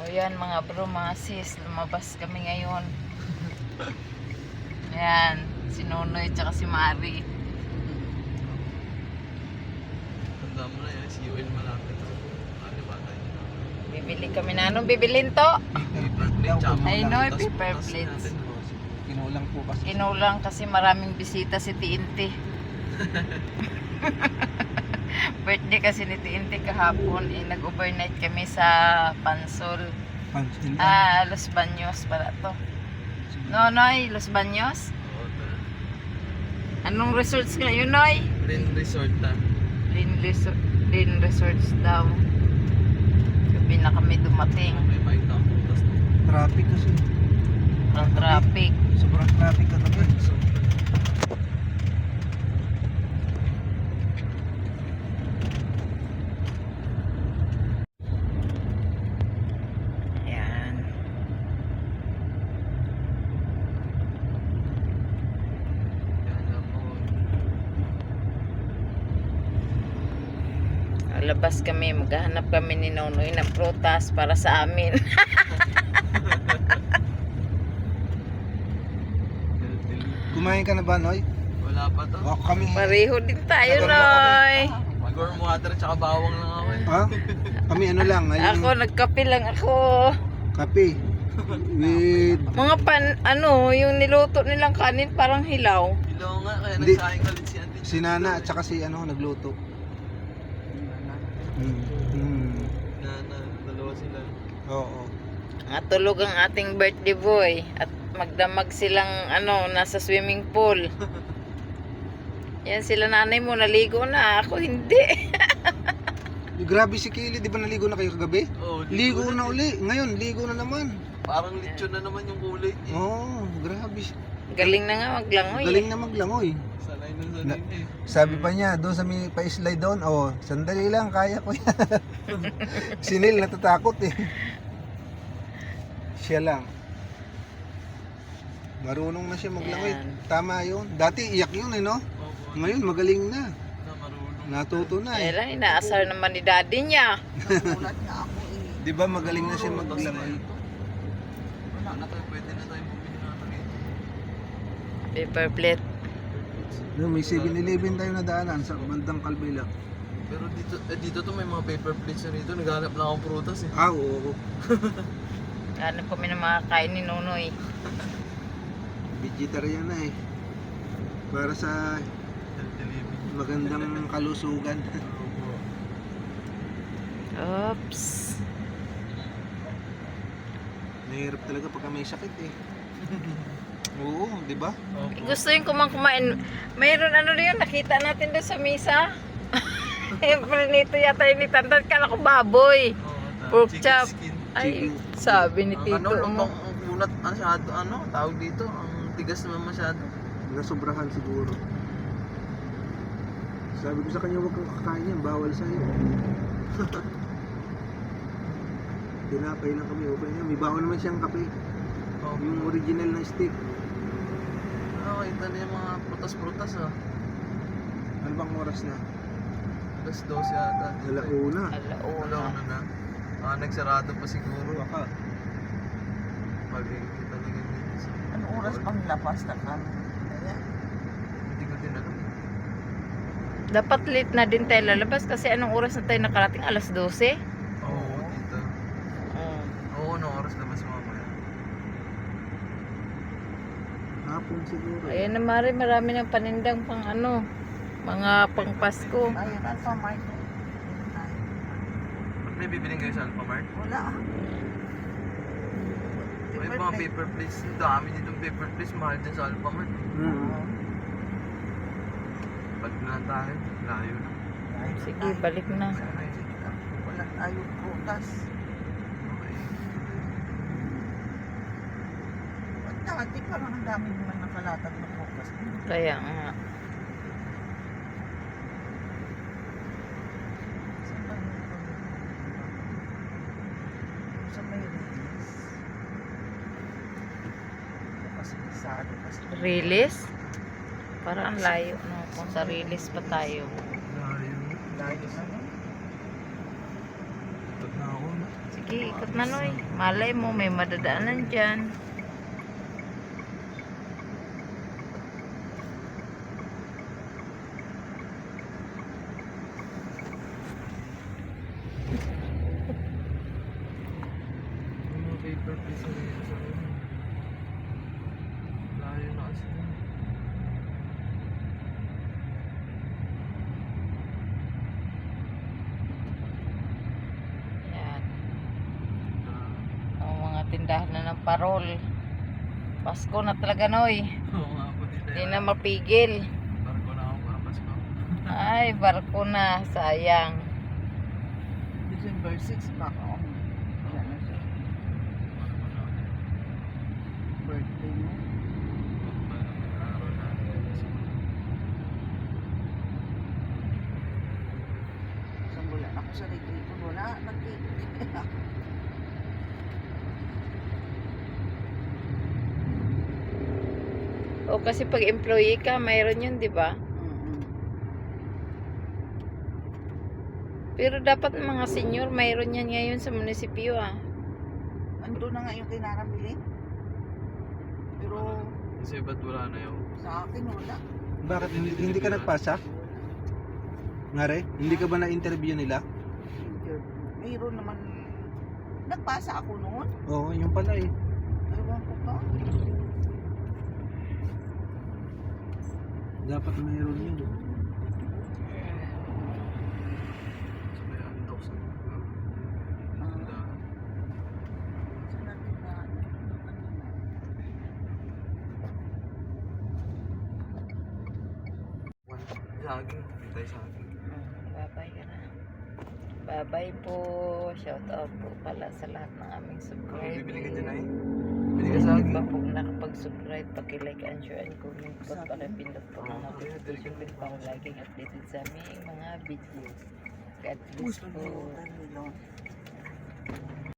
O yan mga bro, mga sis, lumabas kami ngayon. Ayan, si Nonoy tsaka si Mari. Tanda mo na yan, si UL malapit. Ano ba tayo? Bibili kami na. Anong bibilin to? Ay, no, paper plates. Kinulang po kasi. Kinulang kasi maraming bisita si TNT. Birthday kasi ni TNT kahapon. Eh, nag-overnight kami sa Pansol. Pansin lang. Ah, Los Baños pala to. Nonoy, Los Baños? Anong resorts ngayon, Noy? Rin resort ah. Lin, Resort, Lin Resorts daw. Gabi na kami dumating. May bike na. Traffic kasi. Ang traffic. Sobrang traffic katabi. So, Ayan. yan lang mo. Labas kami, maghahanap kami ni Nonoy ng prutas para sa amin. Kumain ka na ba, Noy? Wala pa to. O kami. Pareho din tayo, Noy. Warm water tsaka bawang lang ako eh. Ha? Kami ano lang, Ako, ayun, nagkape lang ako. kape. With, Mga pan, ano, yung niluto nilang kanin parang hilaw. Ilaw nga, kaya Hindi. nagsayang ulit si Auntie. si Nana at saka si ano, nagluto. Hmm. Hmm. Na, na, dalawa sila. Oo. Natulog ang ating birthday boy. At magdamag silang, ano, nasa swimming pool. Yan sila nanay mo, naligo na. Ako hindi. Grabe si Kaylee, di ba naligo na kayo kagabi? Oh, Ligo na uli. Ngayon, ligo na naman. Parang lechon na naman yung kulay. Eh. Oo, oh, grabe. Galing na nga maglangoy. Galing na maglangoy. Sanay na Na- sanay eh. Sabi pa niya, doon sa may pa-slide doon, oh, sandali lang, kaya ko yan. si Neil natatakot eh. Siya lang. Marunong na siya maglangoy. Yan. Tama yun. Dati iyak yun eh, no? Ngayon, magaling na. Natuto na Eh eh. lang, inaasar naman ni daddy niya. Di ba magaling na siya maglangoy? Wala na tayo, pwede na tayo bumili na ano rito. Paper plate. No, may 7-Eleven tayo na daanan sa bandang Kalbila. Pero dito, eh, dito to may mga paper plates na rito. Naghanap lang akong prutas eh. Ah, oo. Hanap kami ng mga kain ni Nonoy. Vegetarian na eh. Para sa magandang kalusugan. Oops. Mahirap talaga pagka may sakit eh. Oo, di ba? Opo. Gusto yung kumang kumain. Mayroon ano rin yun, nakita natin doon sa misa. Siyempre nito yata yung nitantan. Kala ko baboy. Pork chicken chop. Ay, sabi ni Ang Tito ano, mo. lubang ang kunat, ano, masyado, ano, tawag dito, ang tigas naman masyado. Nasobrahan siguro. Sabi ko sa kanya, huwag kang kakain yan, bawal sa'yo. Tinapay lang kami, okay na. May bawal naman siyang kape. Oh, Yung original na stick. Oh, ito na yung mga prutas-prutas ah. Ano bang oras na? Alas 12 ata. Alauna. Ano Alauna. na na? Ah, nagsarado pa siguro. Baka. Talaga dito. sa- Anong oras pang lapas na kami? Hindi ko din alam. Dapat late na din tayo lalabas kasi anong oras na tayo nakarating? Alas 12? Oo, dito. Oh. Oo, no oras labas mamaya. Hapon siguro. Ayan na Mari, marami ng panindang pang ano, mga pang Pasko. Ayun, Alpha Mart. Ba't may bibiling kayo sa Alphamart? Wala. May mga paper plates. Ang dami ditong paper plates. Mahal din sa Alphamart. Hmm. Balik na lang tayo. Layo na. Sige, balik na. Wala tayong prutas. Okay. At dati parang ang dami naman nakalatag na prutas. Kaya nga. Sa may release. Release? Parang ang layo, no? Kung sa release pa tayo. Layo. Layo na no? Ikot na Noy. Malay mo, may madadaanan dyan. May mga paper plates na dito sa akin. Layo na kasi. Yan. Ah, Ang mga tindahan na ng parol. Pasko na talaga, Noy. Oo. Hindi na mapigil. Barko na ako para Pasko. Ay, barko na. Sayang. December 6 pa ako. Birthday mo. Isang wala na ako sa retreat. Wala. Nag-cake. O kasi pag employee ka, mayroon yun, di ba? Mm-mm. Pero dapat mga senior, mayroon yan ngayon sa munisipyo ah. Ando na nga yung kinarambili. Pero Kasi ba't wala na yung sa akin wala. Bakit hindi, hindi ka nagpasa? Ngare, hindi ka ba na-interview nila? Mayroon naman. Nagpasa ako noon. Oo, yung pala eh. Ewan ko pa. Dapat mayroon yun. Saging. Hintay saging. Babay ka na. Babay po. Shout out po pala sa lahat ng aming Kung bibili ka subscribers. dyan nakapag-subscribe, paki-like and share and comment po, pakipindot po ng notification bell para laging updated sa aming mga videos. God bless po.